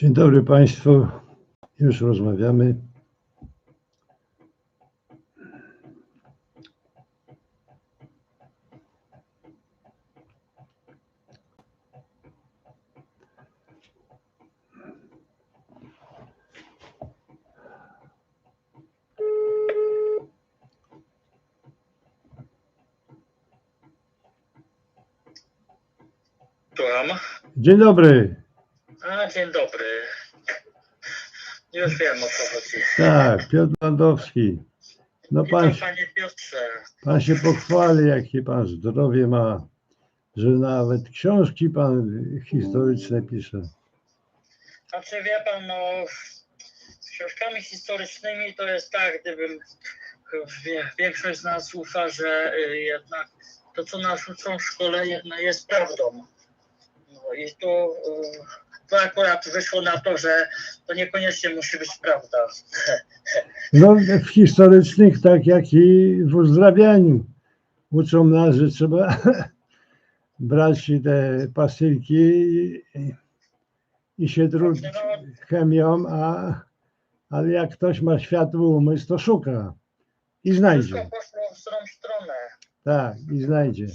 Dzień dobry Państwu. Już rozmawiamy. Dzień dobry. Dzień dobry. Już wiem o co chodzi. Tak, Piotr Landowski. No pan, Witam panie Piotrze. pan się pochwali, jakie pan zdrowie ma, że nawet książki pan historyczne pisze. Znaczy wie pan, no z książkami historycznymi to jest tak, gdybym wie- większość z nas ufa, że y, jednak to, co nas uczą w szkole, jednak jest prawdą. No i tu, y, tu akurat wyszło na to, że to niekoniecznie musi być prawda. No w historycznych, tak jak i w uzdrawianiu. Uczą nas, że trzeba brać te pasylki i, i się truć chemią, a, ale jak ktoś ma światły umysł, to szuka i znajdzie. Wszystko poszło w stronę. Tak, i znajdzie.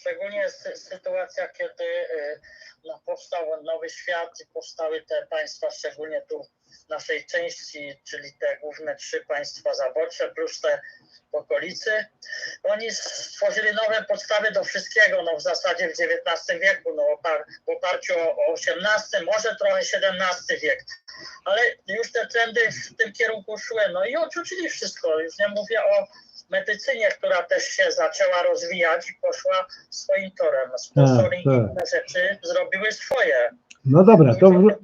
Szczegól- Szczególnie sy- sytuacja, kiedy y, no, powstał nowy świat i powstały te państwa, szczególnie tu w naszej części, czyli te główne trzy państwa zaborcze, plus te w okolicy. Oni stworzyli nowe podstawy do wszystkiego, no w zasadzie w XIX wieku, no opar, w oparciu o o XVIII, może trochę XVII wiek. Ale już te trendy w tym kierunku szły, no i odrzucili wszystko. Już nie mówię o medycynie, która też się zaczęła rozwijać i poszła swoim torem. Sponsoring i tak. inne rzeczy zrobiły swoje. No dobra, to wró-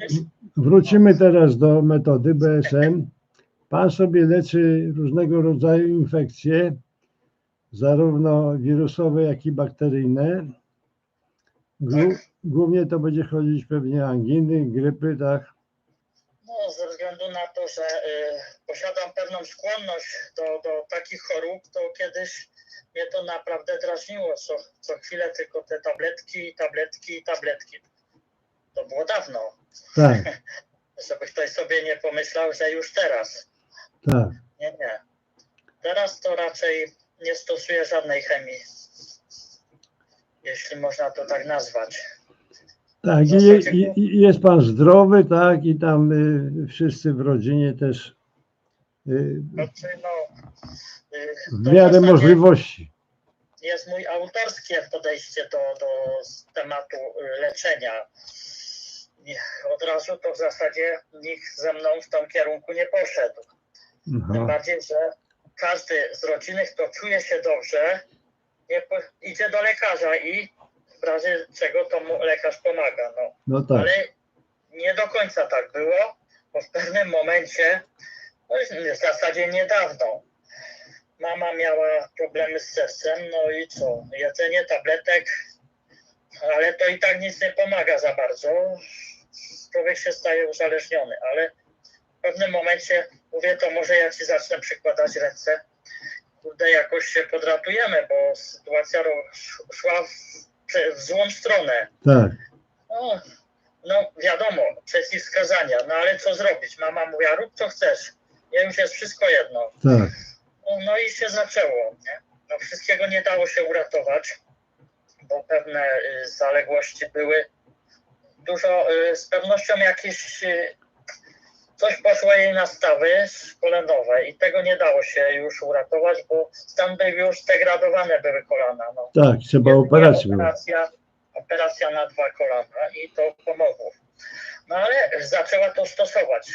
wrócimy teraz do metody BSM. Pan sobie leczy różnego rodzaju infekcje, zarówno wirusowe, jak i bakteryjne. Głó- Głównie to będzie chodzić pewnie o anginy, grypy, tak? No, względu na to, że y, posiadam pewną skłonność do, do takich chorób, to kiedyś mnie to naprawdę drażniło. Co, co chwilę tylko te tabletki, tabletki, tabletki. To było dawno. Tak, Żeby ktoś sobie nie pomyślał, że już teraz. tak. Nie, nie. Teraz to raczej nie stosuję żadnej chemii. Jeśli można to tak nazwać. Tak, i, i, i jest pan zdrowy, tak, i tam y, wszyscy w rodzinie też y, Znaczy, no, y, w to miarę możliwości. Jest mój autorskie podejście do, do tematu y, leczenia. Od razu to w zasadzie nikt ze mną w tym kierunku nie poszedł. Tym Aha, bardziej, że każdy z rodziny, kto czuje się dobrze, nie po, idzie do lekarza i w razie czego to mu lekarz pomaga. No. no tak, Ale nie do końca tak było, bo w pewnym momencie, no w zasadzie niedawno, mama miała problemy z sercem, no i co, jedzenie tabletek, ale to i tak nic nie pomaga za bardzo. Człowiek się staje uzależniony, ale w pewnym momencie mówię, to może ja ci zacznę przykładać ręce. Kurde, jakoś się podratujemy, bo sytuacja szła w, w złą stronę. tak, No, no wiadomo, przeciwwskazania, no ale co zrobić? Mama mówiła, rób co chcesz. Nie już jest wszystko jedno. tak. No, no i się zaczęło. Nie? No, wszystkiego nie dało się uratować, bo pewne y, zaległości były. Dużo, y, z pewnością jakieś y, coś poszło jej na stawy kolanowe i tego nie dało się już uratować, bo stan był już zdegradowane były kolana. No. Tak, trzeba operacji. Operacja, operacja na dwa kolana i to pomogło. No ale zaczęła to stosować.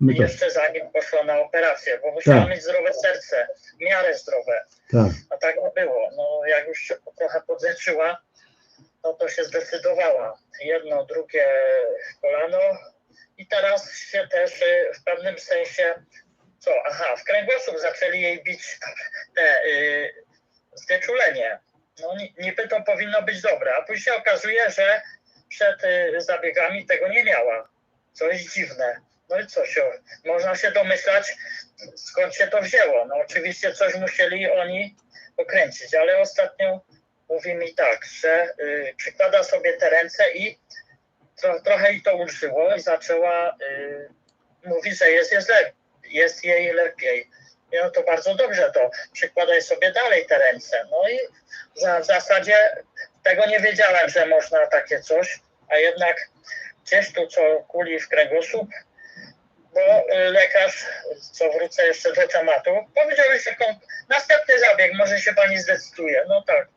No tak, Jeszcze zanim poszła na operację, bo musiała Tak. mieć zdrowe serce, w miarę zdrowe. tak. A tak nie było. No jak już się trochę podleczyła, no to się zdecydowała. Jedno, drugie kolano i teraz się też y, w pewnym sensie, co, aha, w kręgosłup zaczęli jej bić te y, znieczulenie. No ni- niby to powinno być dobre, a później okazuje, że przed y, zabiegami tego nie miała. Coś dziwne. No i co się, można się domyślać, skąd się to wzięło. No oczywiście coś musieli oni pokręcić, ale ostatnio mówi mi tak, że y, przykłada sobie te ręce i tro, trochę jej to ulżyło i zaczęła y, mówić, że jest, jest, lep, jest jej lepiej. No to bardzo dobrze, to przykładaj sobie dalej te ręce. No i za, w zasadzie tego nie wiedziałem, że można takie coś, a jednak gdzieś tu co kuli w kręgosłup, bo y, lekarz, co wrócę jeszcze do tematu, powiedział, że następny zabieg, może się pani zdecyduje. No tak,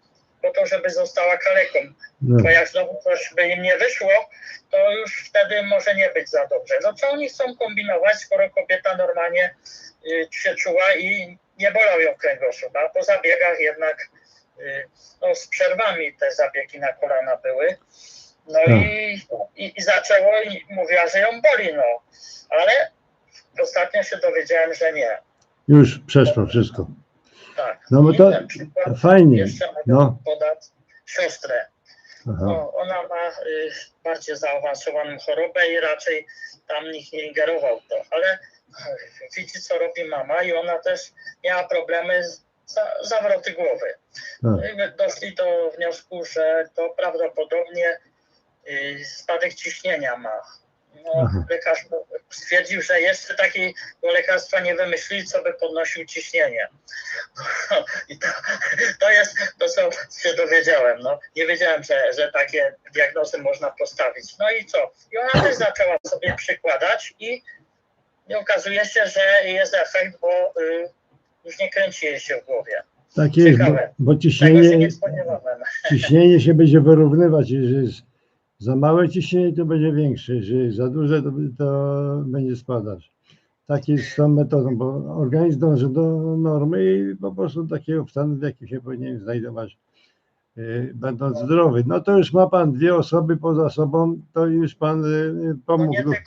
po to, żeby została kaleką. No, Bo jak znowu coś by im nie wyszło, to już wtedy może nie być za dobrze. No co oni chcą kombinować, skoro kobieta normalnie y, się czuła i nie bolał ją kręgosłup, a po zabiegach jednak y, no, z przerwami te zabiegi na kolana były. No i, i, i zaczęło i mówiła, że ją boli, no. Ale ostatnio się dowiedziałem, że nie. już przeszło wszystko. Tak. No bo to przykład fajnie. jeszcze mogę No, podać siostrę. No, ona ma y, bardziej zaawansowaną chorobę i raczej tam nikt nie ingerował w to, ale y, widzi co robi mama i ona też miała problemy z za, zawroty głowy. My doszli do wniosku, że to prawdopodobnie y, spadek ciśnienia ma. No, lekarz stwierdził, że jeszcze takiego lekarstwa nie wymyślili, co by podnosił ciśnienie. I to, to jest to, co się dowiedziałem. No, nie wiedziałem, że, że takie diagnozy można postawić. No i co? I ona też zaczęła sobie przykładać i, i okazuje się, że jest efekt, bo y, już nie kręci jej się w głowie. Tak jest, bo, Ciekawe. bo się ciśnienie, nie spodziewałem. ciśnienie się będzie wyrównywać. Jeżeli za małe ciśnienie, to będzie większe. Jeżeli za duże, to, to będzie spadać. Tak jest z tą metodą, bo organizm dąży do normy i po prostu takiego stanu, w jakim się powinien znajdować, yy, będąc zdrowy. No to już ma pan dwie osoby poza sobą, to już pan yy, No pomógł. wie.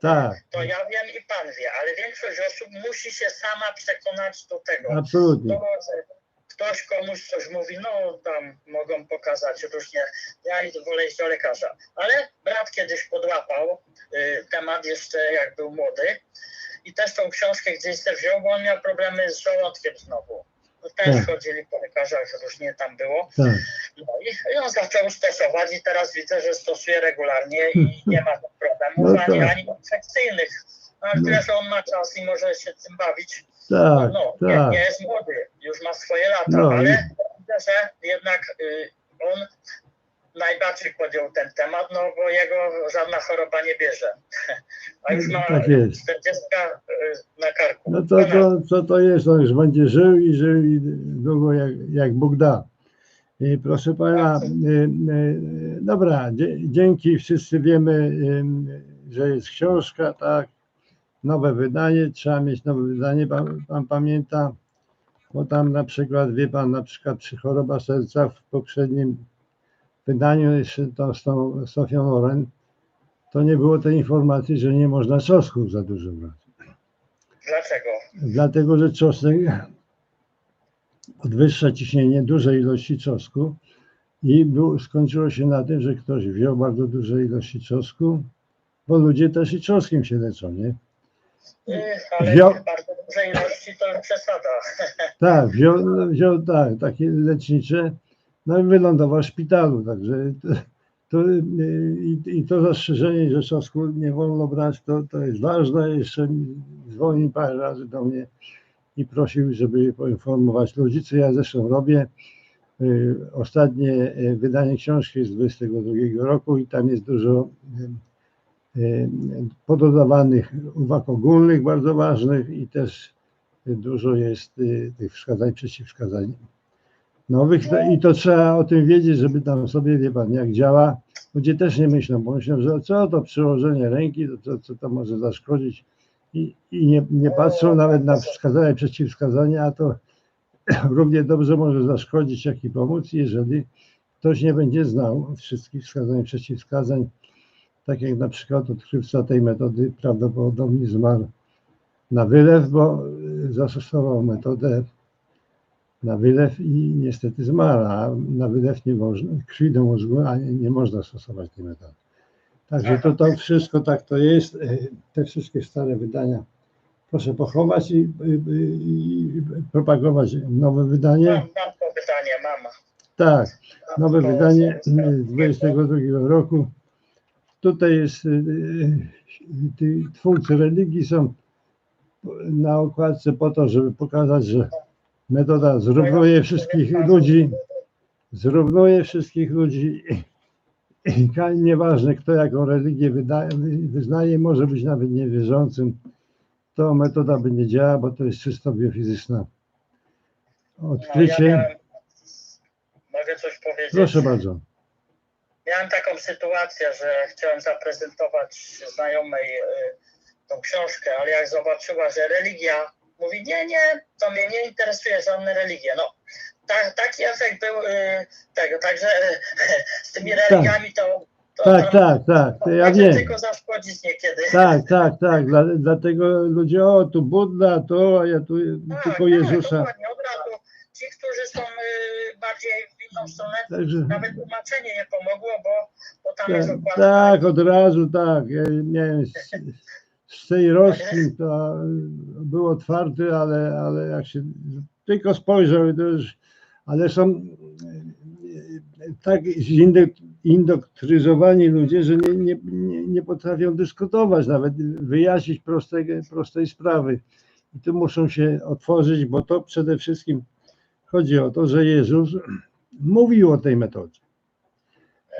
Tak, To ja wiem i pan wie, ale większość osób musi się sama przekonać do tego. absolutnie. To, ktoś komuś coś mówi, no tam mogą pokazać różnie, ja wolę iść do lekarza. Ale brat kiedyś podłapał y, temat jeszcze jak był młody i też tą książkę gdzieś sobie wziął, bo on miał problemy z żołądkiem znowu. No, też Tak. chodzili po lekarzach, różnie tam było. Tak. No i, i on zaczął stosować i teraz widzę, że stosuje regularnie i nie ma problemów No ani, tak. ani infekcyjnych. No, ale No. tyle, że on ma czas i może się tym bawić. Tak, No, nie, tak. nie jest młody, już ma swoje lata, No ale widzę, że jednak y, on najbardziej podjął ten temat, no bo jego żadna choroba nie bierze. A już ma Tak jest. 40 y, na karku. No to, to co to jest? On już będzie żył i żył i długo jak, jak Bóg da. I proszę pana, y, y, dobra, dzięki, wszyscy wiemy, y, że jest książka, tak, nowe wydanie, trzeba mieć nowe wydanie, pan, pan pamięta, bo tam na przykład, wie pan, na przykład przy choroba serca w poprzednim wydaniu jeszcze to z tą Sofią Loren, to nie było tej informacji, że nie można czosnków za dużo brać. Dlaczego? Dlatego, że czosnek podwyższa ciśnienie dużej ilości czosnku i był, skończyło się na tym, że ktoś wziął bardzo duże ilości czosnku, bo ludzie też i czosnkiem się leczą, nie? Ale Wziął- bardzo duże ilości to przesada. Tak, wziął, wziął tak, takie lecznicze, no i wylądował w szpitalu, także to, to, i, i to zastrzeżenie, że czosnku nie wolno brać, to, to jest ważne, jeszcze dzwonił parę razy do mnie i prosił, żeby poinformować ludzi, co ja zresztą robię. Y, Ostatnie y, wydanie książki z 22 roku i tam jest dużo y, pododawanych uwag ogólnych, bardzo ważnych i też dużo jest y, tych wskazań, przeciwwskazań nowych No i to trzeba o tym wiedzieć, żeby tam sobie, wie pan, jak działa. Ludzie też nie myślą, bo myślą, że co to przyłożenie ręki, to co, co to może zaszkodzić i, i nie, nie patrzą nawet na wskazania przeciwwskazania, a to równie dobrze może zaszkodzić, jak i pomóc, jeżeli ktoś nie będzie znał wszystkich wskazań przeciwwskazań, tak jak na przykład odkrywca tej metody prawdopodobnie zmarł na wylew, bo y, zastosował metodę na wylew i niestety zmarł, a na wylew nie można, krwi do mózgu, a nie, nie można stosować tej metody. Także to, to wszystko tak to jest, y, te wszystkie stare wydania proszę pochować i, i, i, i propagować nowe wydanie. Mam, mam to pytanie, mama. Tak, nowe wydanie jest- y, z 22 roku tutaj jest, y, y, twórcy religii są na okładce po to, żeby pokazać, że metoda zrównuje wszystkich ludzi, zrównuje wszystkich ludzi i nieważne kto jaką religię wydaje, wyznaje, może być nawet niewierzącym, to metoda będzie działała, bo to jest czysto biofizyczna. No, Odkrycie. ja miałem, mogę coś powiedzieć? Proszę bardzo. Miałem taką sytuację, że chciałem zaprezentować znajomej y, tą książkę, ale jak zobaczyła, że religia, mówi nie, nie, to mnie nie interesuje żadne religie. No, ta, taki efekt był y, tego, także y, z tymi religiami to, to Tak, tam tak, tak, to ja wiem. tylko zaszkodzić niekiedy. Tak, tak, tak. Dla, dlatego ludzie, o tu Budda, to, a ja tu Tak, tylko tak, Jezusa. od razu. Ci, którzy są bardziej stronę, Także, nawet tłumaczenie nie pomogło, bo, bo tam tak, jest okładka. tak, od razu tak. Ja miałem z, z tej Rosji, to był otwarty, ale, ale jak się tylko spojrzał, to już, ale są tak indoktryzowani ludzie, że nie, nie, nie, nie potrafią dyskutować, nawet wyjaśnić prostej, prostej sprawy. I tu muszą się otworzyć, bo to przede wszystkim chodzi o to, że Jezus mówił o tej metodzie.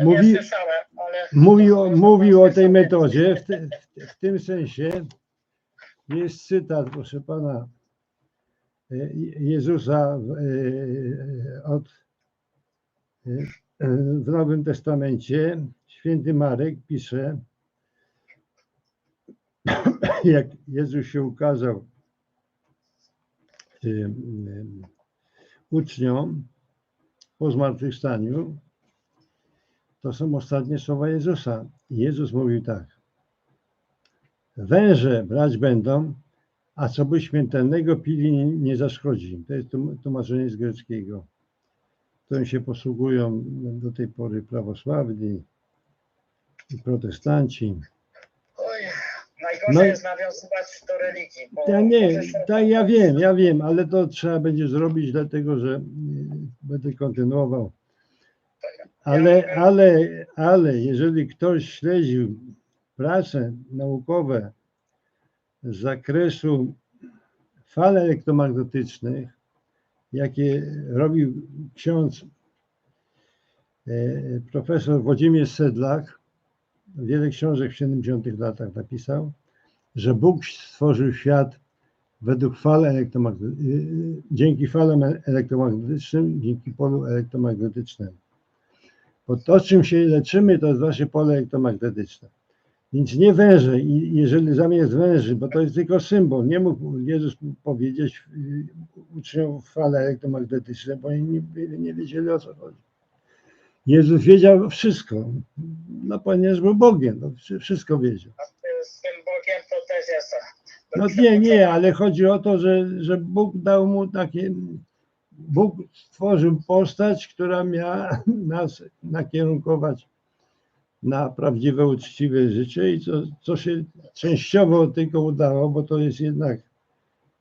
Nie mówi- słyszałem, ale... Mówił, o- mówił o tej metodzie, w, te, w, tym sensie jest cytat, proszę pana, e, Jezusa w, e, od, e, w Nowym Testamencie. Święty Marek pisze, jak Jezus się ukazał e, e, uczniom po zmartwychwstaniu, to są ostatnie słowa Jezusa. Jezus mówił tak. Węże brać będą, a co by śmiertelnego pili nie, zaszkodzi. To jest tłum- tłumaczenie z greckiego. Którym się posługują do tej pory prawosławni i protestanci. Oj, najgorzej No jest nawiązywać do religii. Ja nie, tak ja wiem, ja wiem, ale to trzeba będzie zrobić, dlatego że y, będę kontynuował. Ale, ale, ale jeżeli ktoś śledził prace naukowe z zakresu fal elektromagnetycznych, jakie robił ksiądz e, profesor Włodzimierz Sedlak, wiele książek w 70 latach napisał, że Bóg stworzył świat według fal elektromagnetycznych, dzięki falom elektromagnetycznym, dzięki polu elektromagnetycznemu. Bo to, czym się leczymy, to jest właśnie pole elektromagnetyczne. Więc nie węże, i jeżeli zamiast węży, bo to jest tylko symbol, nie mógł Jezus powiedzieć y, uczniom fale elektromagnetyczne, bo oni nie, nie wiedzieli o co chodzi. Jezus wiedział wszystko, no ponieważ był Bogiem, no, wszy- wszystko wiedział. Z tym Bogiem to też jest. No nie, nie, ale chodzi o to, że, że Bóg dał mu takie. Bóg stworzył postać, która miała nas nakierunkować na prawdziwe, uczciwe życie i co, co się częściowo tylko udało, bo to jest jednak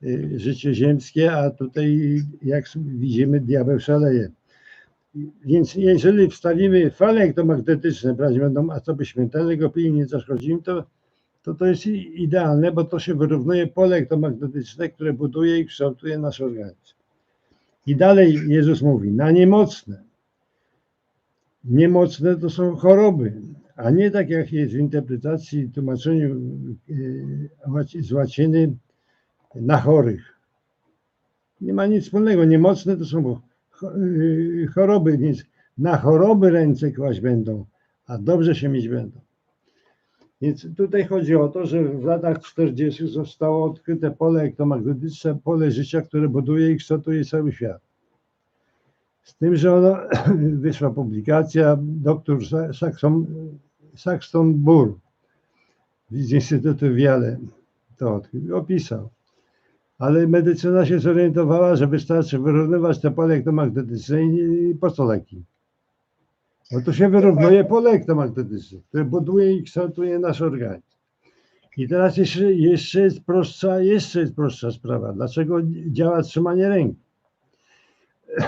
y, życie ziemskie, a tutaj, jak widzimy, diabeł szaleje. Więc jeżeli wstawimy fale elektromagnetyczne, brać będą, a co by śmiertelnego pili nie zaszkodzi im, to to to jest idealne, bo to się wyrównuje pole elektromagnetyczne, które buduje i kształtuje nasz organizm. I dalej Jezus mówi, na niemocne. Niemocne to są choroby, a nie tak jak jest w interpretacji, tłumaczeniu łaci- z łaciny na chorych. Nie ma nic wspólnego. Niemocne to są yy, choroby, więc na choroby ręce kłaść będą, a dobrze się mieć będą. Więc tutaj chodzi o to, że w latach 40. zostało odkryte pole elektromagnetyczne, pole życia, które buduje i kształtuje cały świat. Z tym, że ono, wyszła publikacja, Sa- Saxon, Saxton Burr z Instytutu Wiale to odkrył, opisał. Ale medycyna się zorientowała, że wystarczy wyrównywać te pole elektromagnetyczne i po co leki? Bo to się wyrównuje pole elektromagnetyczne, które buduje i kształtuje nasz organizm. I teraz jeszcze, jeszcze jest prostsza, jeszcze jest prostsza sprawa. Dlaczego działa trzymanie ręki?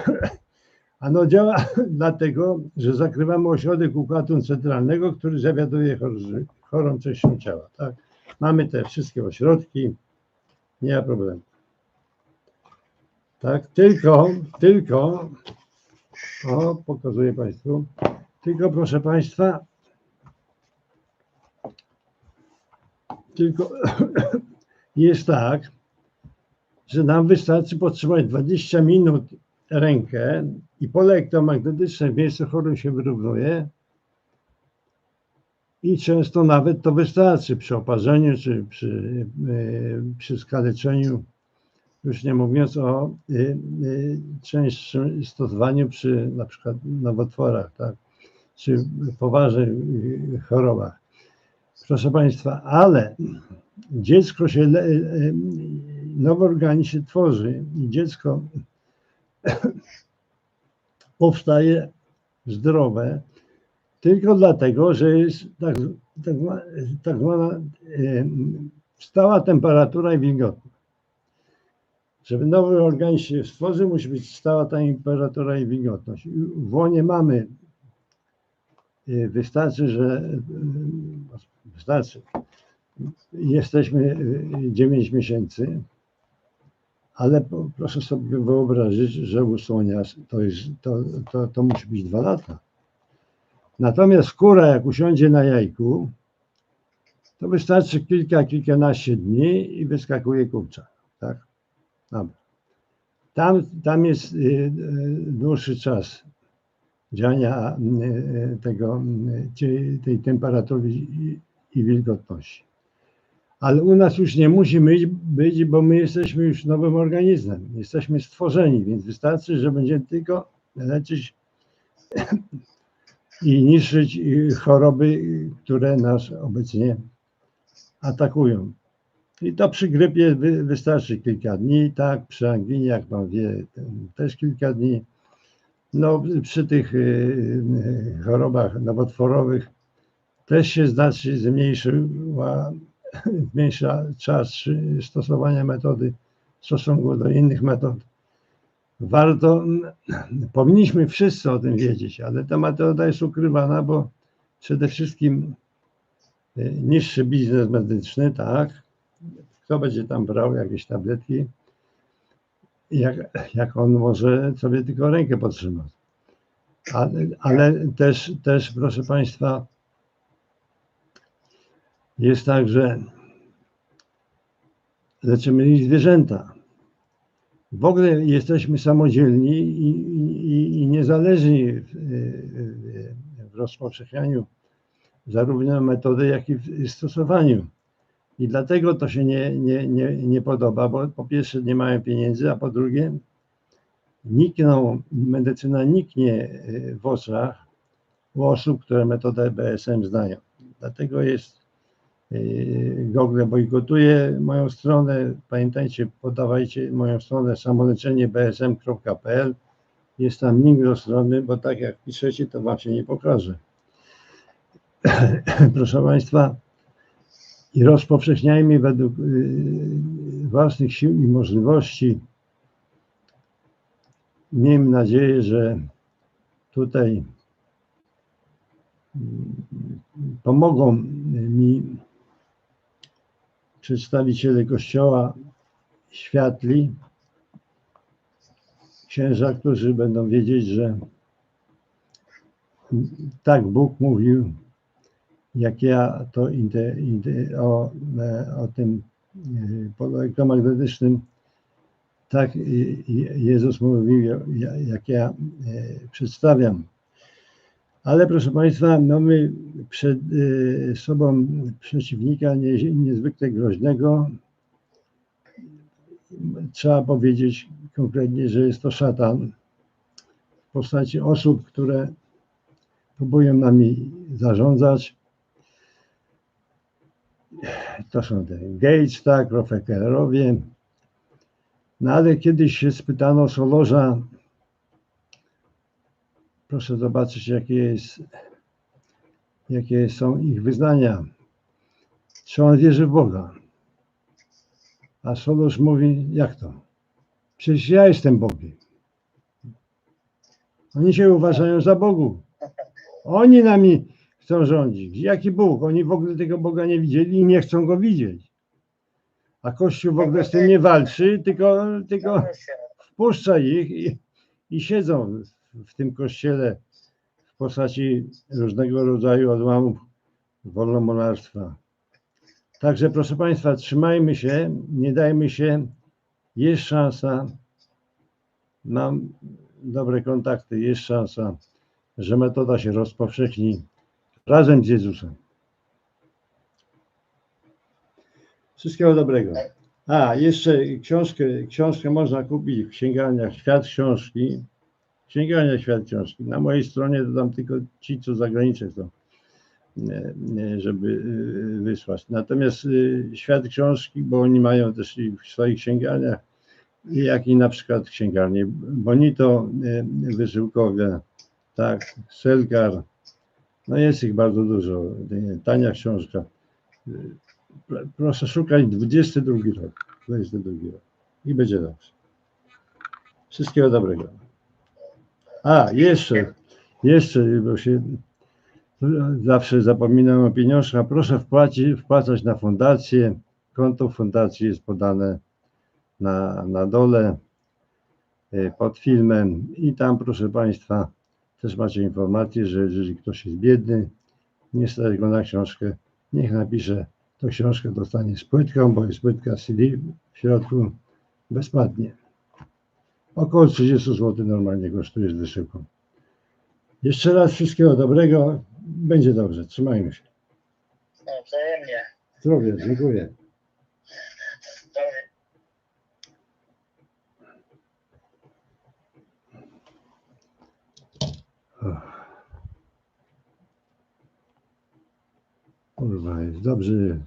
Ano działa dlatego, że zakrywamy ośrodek układu centralnego, który zawiaduje chorzy- chorą częścią ciała. Tak? Mamy te wszystkie ośrodki, nie ma problemu. Tak, tylko, tylko, o, pokazuję Państwu, tylko proszę Państwa, tylko jest tak, że nam wystarczy podtrzymać 20 minut rękę i pole elektromagnetyczne w miejscu chorym się wyrównuje. I często nawet to wystarczy przy oparzeniu czy przy, e, przy skaleczeniu, już nie mówiąc o e, e, częstszym stosowaniu przy na przykład nowotworach, tak, czy poważnych e, chorobach. Proszę Państwa, ale dziecko się, le- e, nowy organizm się tworzy i dziecko powstaje zdrowe tylko dlatego, że jest tak, tak, tak zwana stała temperatura i wilgotność. Żeby nowy organizm się stworzył, musi być stała temperatura i wilgotność. W łonie mamy, wystarczy, że e, wystarczy, jesteśmy 9 miesięcy, ale proszę sobie wyobrazić, że u słonia to, jest, to, to, to musi być dwa lata. Natomiast kura, jak usiądzie na jajku, to wystarczy kilka, kilkanaście dni i wyskakuje kurczak. Tak? Dobra. Tam, tam jest y, y, dłuższy czas działania y, y, tego, tej temperatury i, wilgotności. Ale u nas już nie musi być, bo my jesteśmy już nowym organizmem. Jesteśmy stworzeni, więc wystarczy, że będziemy tylko leczyć i niszczyć y, choroby, które nas obecnie atakują. I to przy grypie wy, wystarczy kilka dni, tak, przy anginie, jak pan wie, też kilka dni. No, przy tych y, y, chorobach nowotworowych też się znacznie zmniejszyła, zmniejsza czas stosowania metody w stosunku do innych metod. Warto, powinniśmy wszyscy o tym wiedzieć, ale ta metoda jest ukrywana, bo przede wszystkim y, niższy biznes medyczny, tak, kto będzie tam brał jakieś tabletki, jak, jak on może sobie tylko rękę podtrzymać. Ale, ale też, też, proszę Państwa, jest tak, że leczymy i zwierzęta. W ogóle jesteśmy samodzielni i, i, i niezależni w, w rozpowszechnianiu zarówno metody, jak i w stosowaniu. I dlatego to się nie, nie, nie, nie podoba, bo po pierwsze nie mają pieniędzy, a po drugie nikną, medycyna niknie y, w oczach u osób, które metodę BSM znają. Dlatego jest y, Google bojkotuje moją stronę. Pamiętajcie, podawajcie moją stronę samoleczeniebsm.pl. Jest tam link do strony, bo tak jak piszecie, to wam się nie pokaże. Proszę Państwa, i rozpowszechniajmy według y, własnych sił i możliwości. Miejmy nadzieję, że tutaj mm, pomogą mi przedstawiciele Kościoła światli, księża, którzy będą wiedzieć, że tak Bóg mówił, jak ja to inte, inte, o, e, o tym e, elektromagnetycznym, tak Jezus mówił, ja- jak ja e, przedstawiam. Ale proszę Państwa, mamy przed e, sobą przeciwnika nie, niezwykle groźnego. Trzeba powiedzieć konkretnie, że jest to szatan w postaci osób, które próbują nami zarządzać. To są te Gates, tak, Rockefellerowie. No ale kiedyś się spytano Solorza, proszę zobaczyć, jakie, jest, jakie są ich wyznania. Czy on wierzy w Boga? A Solorz mówi, jak to? Przecież ja jestem Bogiem. Oni się uważają za Bogu. Oni nami chcą rządzić. Jaki Bóg? Oni w ogóle tego Boga nie widzieli i nie chcą go widzieć. A Kościół w ogóle z tym nie walczy, tylko, tylko wpuszcza ich i, i siedzą w, w tym kościele w postaci różnego rodzaju odłamów wolnomonarstwa. Także proszę Państwa, trzymajmy się, nie dajmy się, jest szansa, mam dobre kontakty, jest szansa, że metoda się rozpowszechni razem z Jezusem. Wszystkiego dobrego. A, jeszcze książkę, książkę można kupić w księgarniach Świat Książki. Księgarnia Świat Książki. Na mojej stronie dodam tylko ci, co za granicę e, e, żeby e, wysłać. Natomiast Świat Książki, bo oni mają też w swoich księgarniach, jak i na przykład księgarnie Bonito, wysyłkowe, tak, Selgar, no jest ich bardzo dużo, tania książka. Pr- Proszę szukać 22 rok. 22 rok. I będzie dobrze. Wszystkiego dobrego. A, jeszcze, jeszcze, bo się zawsze zapominam o pieniążkach. Proszę wpłacić, wpłacać na fundację. Konto fundacji jest podane na, na dole e, pod filmem i tam, proszę Państwa, też macie informację, że jeżeli ktoś jest biedny, nie stać go na książkę, niech napisze to książkę dostanie z płytką, bo jest płytka CD w środku bezpłatnie. Około 30 zł normalnie kosztuje z wysyłką. Jeszcze raz wszystkiego dobrego. Będzie dobrze. Trzymajmy się. Wzajemnie. Zdrowie. Dziękuję. Zdrowie. Kurwa, jest dobrze.